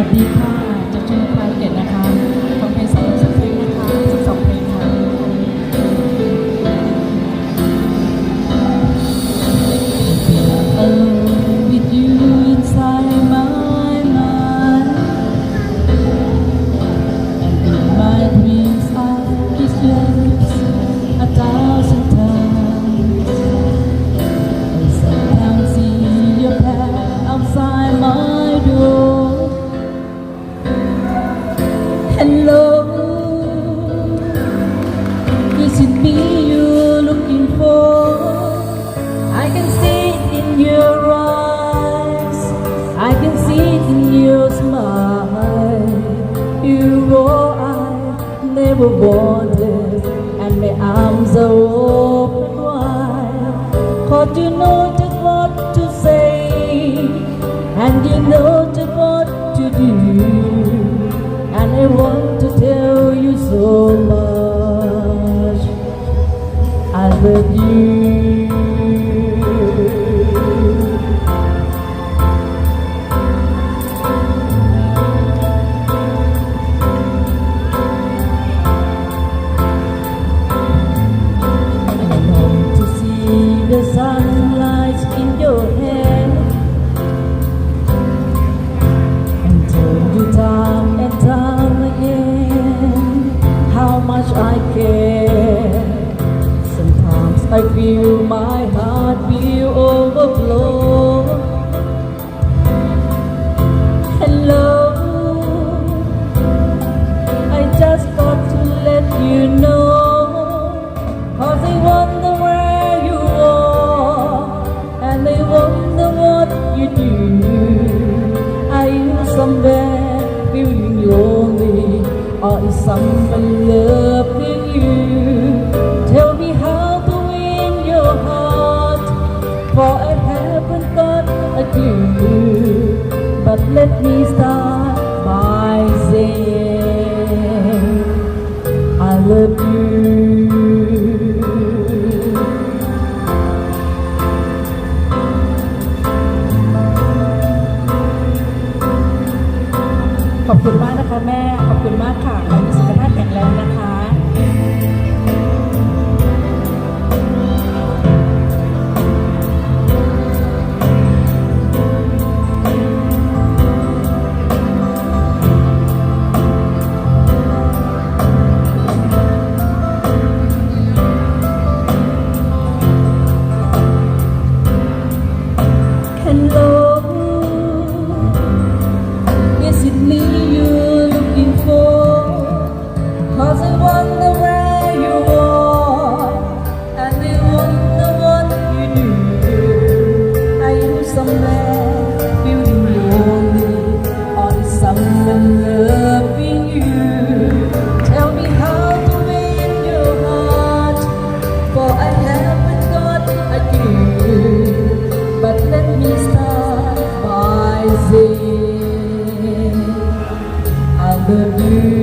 วัสดีค่ะ I never wanted, and my arms are open wide. Cause you know just what to say, and you know just what to do. And I want to tell you so much. I love you. I feel my heart will overflow. Hello, I just got to let you know. Cause I wonder where you are, and I wonder what you do. Are you somewhere feeling lonely, or is someone loving you? But let me start by saying I love you. ขอ You.